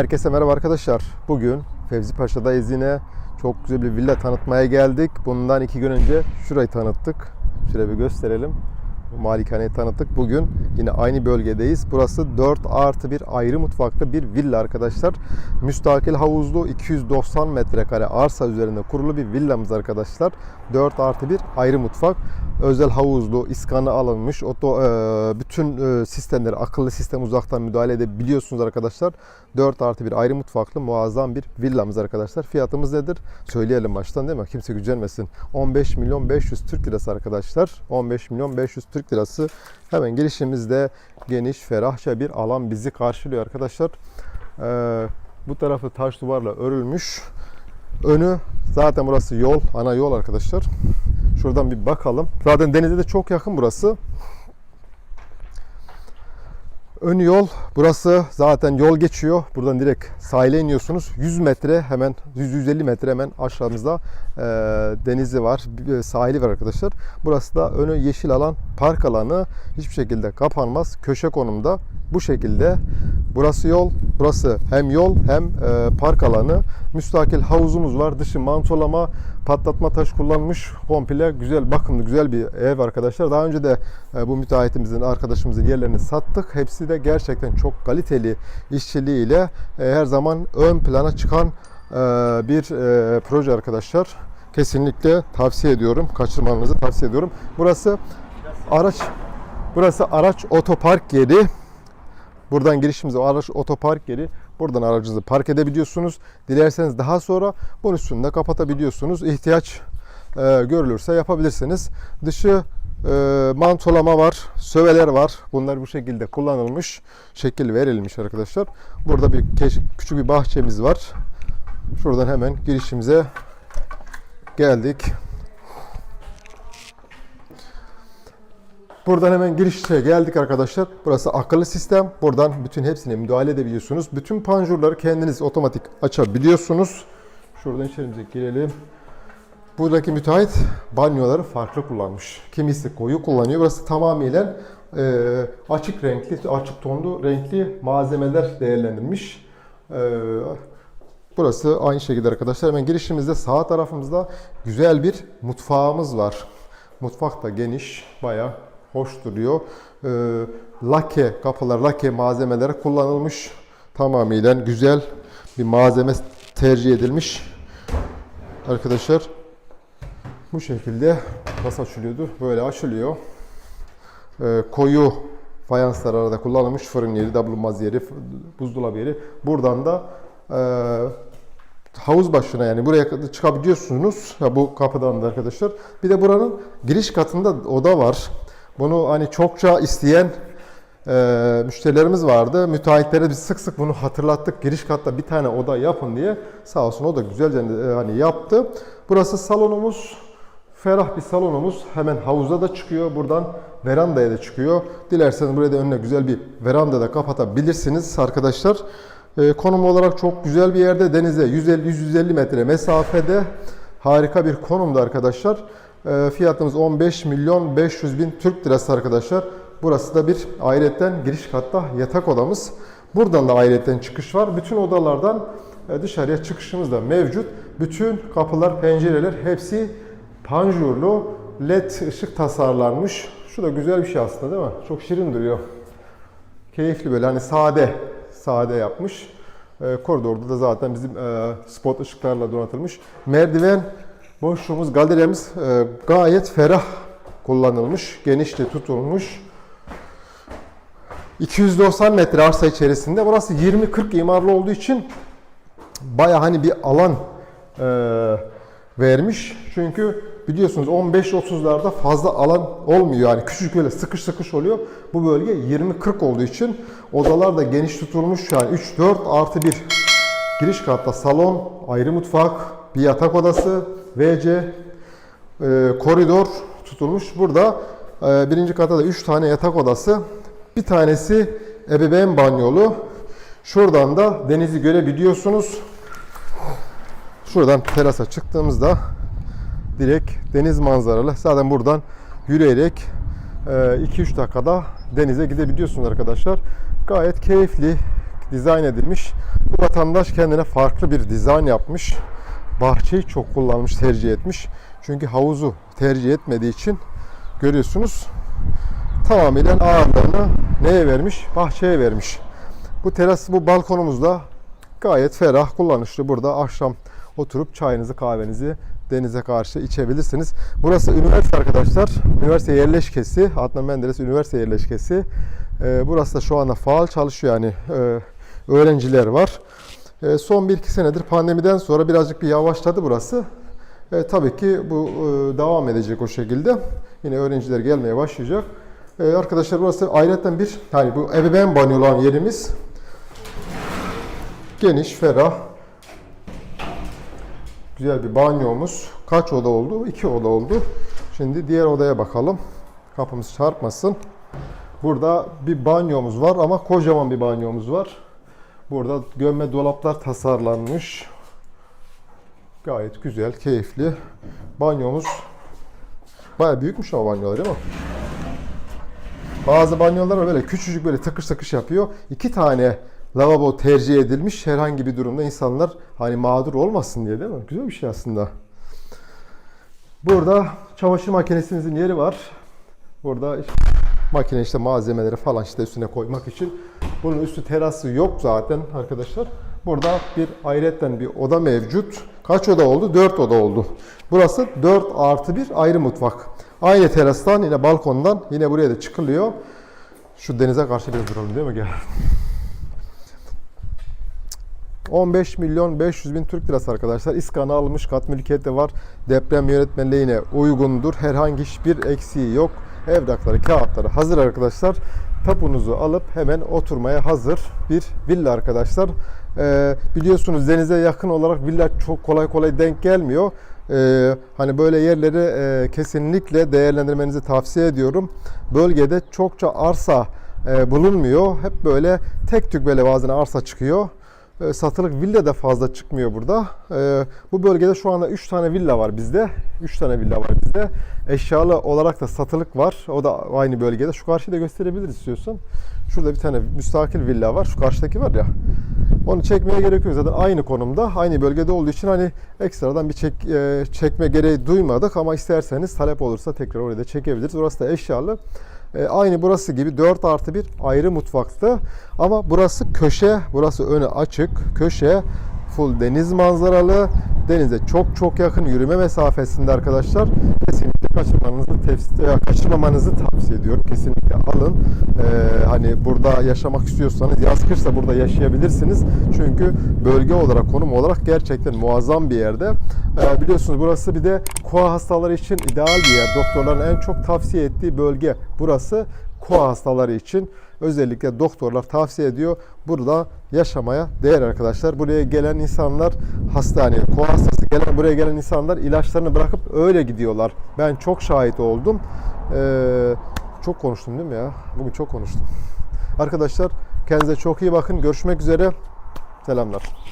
Herkese merhaba arkadaşlar. Bugün Fevzi Paşa'dayız yine. Çok güzel bir villa tanıtmaya geldik. Bundan iki gün önce şurayı tanıttık. Şöyle bir gösterelim. Malikaneyi tanıttık. Bugün yine aynı bölgedeyiz. Burası 4 artı bir ayrı mutfaklı bir villa arkadaşlar. Müstakil havuzlu 290 metrekare arsa üzerinde kurulu bir villamız arkadaşlar. 4 artı bir ayrı mutfak. Özel havuzlu, iskanı alınmış. Oto, e, bütün e, sistemleri, akıllı sistem uzaktan müdahale edebiliyorsunuz arkadaşlar. 4 artı bir ayrı mutfaklı muazzam bir villamız arkadaşlar. Fiyatımız nedir? Söyleyelim baştan değil mi? Kimse gücenmesin. 15 milyon 500 Türk lirası arkadaşlar. 15 milyon 500 Türk lirası. Hemen girişimizde geniş, ferahça bir alan bizi karşılıyor arkadaşlar. Ee, bu tarafı taş duvarla örülmüş. Önü zaten burası yol, ana yol arkadaşlar. Şuradan bir bakalım. Zaten denize de çok yakın burası. Ön yol burası zaten yol geçiyor. Buradan direkt sahile iniyorsunuz. 100 metre hemen 100-150 metre hemen aşağımızda e, denizi var. bir Sahili var arkadaşlar. Burası da önü yeşil alan park alanı hiçbir şekilde kapanmaz. Köşe konumda bu şekilde. Burası yol, burası hem yol hem e, park alanı. Müstakil havuzumuz var. Dışı mantolama, patlatma taş kullanmış. Komple güzel, bakımlı, güzel bir ev arkadaşlar. Daha önce de e, bu müteahhitimizin, arkadaşımızın yerlerini sattık. Hepsi de gerçekten çok kaliteli işçiliğiyle e, her zaman ön plana çıkan e, bir e, proje arkadaşlar. Kesinlikle tavsiye ediyorum. Kaçırmanızı tavsiye ediyorum. Burası araç Burası araç otopark yeri. Buradan girişimiz araç otopark yeri. Buradan aracınızı park edebiliyorsunuz. Dilerseniz daha sonra bunun üstünü de kapatabiliyorsunuz. İhtiyaç e, görülürse yapabilirsiniz. Dışı e, mantolama var, söveler var. Bunlar bu şekilde kullanılmış, şekil verilmiş arkadaşlar. Burada bir küçük bir bahçemiz var. Şuradan hemen girişimize geldik. Buradan hemen girişe geldik arkadaşlar. Burası akıllı sistem. Buradan bütün hepsine müdahale edebiliyorsunuz. Bütün panjurları kendiniz otomatik açabiliyorsunuz. Şuradan içerimize girelim. Buradaki müteahhit banyoları farklı kullanmış. Kimisi koyu kullanıyor. Burası tamamıyla e, açık renkli, açık tonlu renkli malzemeler değerlendirilmiş. E, burası aynı şekilde arkadaşlar. Hemen girişimizde sağ tarafımızda güzel bir mutfağımız var. Mutfak da geniş, bayağı hoş duruyor. E, lake kapılar, lake malzemeleri kullanılmış. Tamamıyla güzel bir malzeme tercih edilmiş. Arkadaşlar bu şekilde nasıl açılıyordu? Böyle açılıyor. Ee, koyu fayanslar arada kullanılmış fırın yeri, davlumbaz yeri, buzdolabı yeri. Buradan da e, havuz başına yani buraya çıkabiliyorsunuz. Ya bu kapıdan da arkadaşlar. Bir de buranın giriş katında oda var. Bunu hani çokça isteyen e, müşterilerimiz vardı. Müteahhitlere biz sık sık bunu hatırlattık. Giriş katta bir tane oda yapın diye. Sağ olsun o da güzelce e, hani yaptı. Burası salonumuz. Ferah bir salonumuz. Hemen havuza da çıkıyor. Buradan verandaya da çıkıyor. Dilerseniz buraya da önüne güzel bir veranda da kapatabilirsiniz arkadaşlar. E, konum olarak çok güzel bir yerde. Denize 150-150 metre mesafede. Harika bir konumda arkadaşlar. E, fiyatımız 15 milyon 500 bin Türk lirası arkadaşlar. Burası da bir ayrıyetten giriş katta yatak odamız. Buradan da ayrıyetten çıkış var. Bütün odalardan e, dışarıya çıkışımız da mevcut. Bütün kapılar, pencereler hepsi panjurlu led ışık tasarlanmış. Şu da güzel bir şey aslında değil mi? Çok şirin duruyor. Keyifli böyle hani sade, sade yapmış. E, koridorda da zaten bizim e, spot ışıklarla donatılmış. Merdiven boşluğumuz, galerimiz e, gayet ferah kullanılmış, genişçe tutulmuş. 290 metre arsa içerisinde. Burası 20-40 imarlı olduğu için baya hani bir alan e, vermiş. Çünkü biliyorsunuz 15-30'larda fazla alan olmuyor. Yani küçük böyle sıkış sıkış oluyor. Bu bölge 20-40 olduğu için odalar da geniş tutulmuş. Yani 3-4 artı 1 giriş katta salon, ayrı mutfak, bir yatak odası, WC, e, koridor tutulmuş. Burada e, birinci katta da 3 tane yatak odası. Bir tanesi ebeveyn banyolu. Şuradan da denizi görebiliyorsunuz. Şuradan terasa çıktığımızda direkt deniz manzaralı. Zaten buradan yürüyerek 2-3 dakikada denize gidebiliyorsunuz arkadaşlar. Gayet keyifli, dizayn edilmiş. Bu vatandaş kendine farklı bir dizayn yapmış. Bahçeyi çok kullanmış, tercih etmiş. Çünkü havuzu tercih etmediği için görüyorsunuz tamamen ağırlığını neye vermiş? Bahçeye vermiş. Bu teras, bu balkonumuz da gayet ferah, kullanışlı. Burada akşam oturup çayınızı, kahvenizi denize karşı içebilirsiniz. Burası üniversite arkadaşlar. Üniversite yerleşkesi. Adnan Menderes Üniversite yerleşkesi. Ee, burası da şu anda faal çalışıyor yani e, öğrenciler var. E, son 1-2 senedir pandemiden sonra birazcık bir yavaşladı burası. E, tabii ki bu e, devam edecek o şekilde. Yine öğrenciler gelmeye başlayacak. E, arkadaşlar burası ayrıca bir hani bu ebeveyn banyo olan yerimiz. Geniş, ferah. Güzel bir banyomuz. Kaç oda oldu? İki oda oldu. Şimdi diğer odaya bakalım. Kapımız çarpmasın. Burada bir banyomuz var ama kocaman bir banyomuz var. Burada gömme dolaplar tasarlanmış. Gayet güzel, keyifli. Banyomuz baya büyükmüş ama banyolar değil mi? Bazı banyolar böyle küçücük böyle tıkış tıkış yapıyor. İki tane lavabo tercih edilmiş herhangi bir durumda insanlar hani mağdur olmasın diye değil mi? Güzel bir şey aslında. Burada çamaşır makinesimizin yeri var. Burada işte makine işte malzemeleri falan işte üstüne koymak için. Bunun üstü terası yok zaten arkadaşlar. Burada bir ayrıyetten bir oda mevcut. Kaç oda oldu? 4 oda oldu. Burası 4 artı bir ayrı mutfak. Aynı terastan yine balkondan yine buraya da çıkılıyor. Şu denize karşı biraz duralım değil mi? Gel. 15 milyon 500 bin Türk lirası arkadaşlar. İskanı almış, kat mülkiyeti var. Deprem yönetmeliğine uygundur. Herhangi hiçbir eksiği yok. Evrakları, kağıtları hazır arkadaşlar. Tapunuzu alıp hemen oturmaya hazır bir villa arkadaşlar. Ee, biliyorsunuz denize yakın olarak villa çok kolay kolay denk gelmiyor. Ee, hani böyle yerleri e, kesinlikle değerlendirmenizi tavsiye ediyorum. Bölgede çokça arsa e, bulunmuyor. Hep böyle tek tük böyle bazen arsa çıkıyor. E, satılık villa da fazla çıkmıyor burada. E, bu bölgede şu anda 3 tane villa var bizde. 3 tane villa var bizde. Eşyalı olarak da satılık var. O da aynı bölgede. Şu karşıyı da gösterebiliriz istiyorsan. Şurada bir tane müstakil villa var. Şu karşıdaki var ya. Onu çekmeye gerek yok zaten aynı konumda, aynı bölgede olduğu için hani ekstradan bir çek, e, çekme gereği duymadık ama isterseniz talep olursa tekrar oraya da çekebiliriz. Orası da eşyalı. E, aynı burası gibi 4 artı bir ayrı mutfaktı. Ama burası köşe, burası önü açık. Köşe full deniz manzaralı. Denize çok çok yakın yürüme mesafesinde arkadaşlar. Kesinlikle kaçırmanızı, tavsiye, kaçırmamanızı tavsiye ediyorum. Kesinlikle alın. Ee, hani burada yaşamak istiyorsanız yaz kışsa burada yaşayabilirsiniz. Çünkü bölge olarak, konum olarak gerçekten muazzam bir yerde. Ee, biliyorsunuz burası bir de koa hastaları için ideal bir yer. Doktorların en çok tavsiye ettiği bölge burası. Koa hastaları için özellikle doktorlar tavsiye ediyor. Burada yaşamaya değer arkadaşlar. Buraya gelen insanlar hastane, koa hastası gelen buraya gelen insanlar ilaçlarını bırakıp öyle gidiyorlar. Ben çok şahit oldum. Ee, çok konuştum değil mi ya? Bugün çok konuştum. Arkadaşlar kendinize çok iyi bakın. Görüşmek üzere. Selamlar.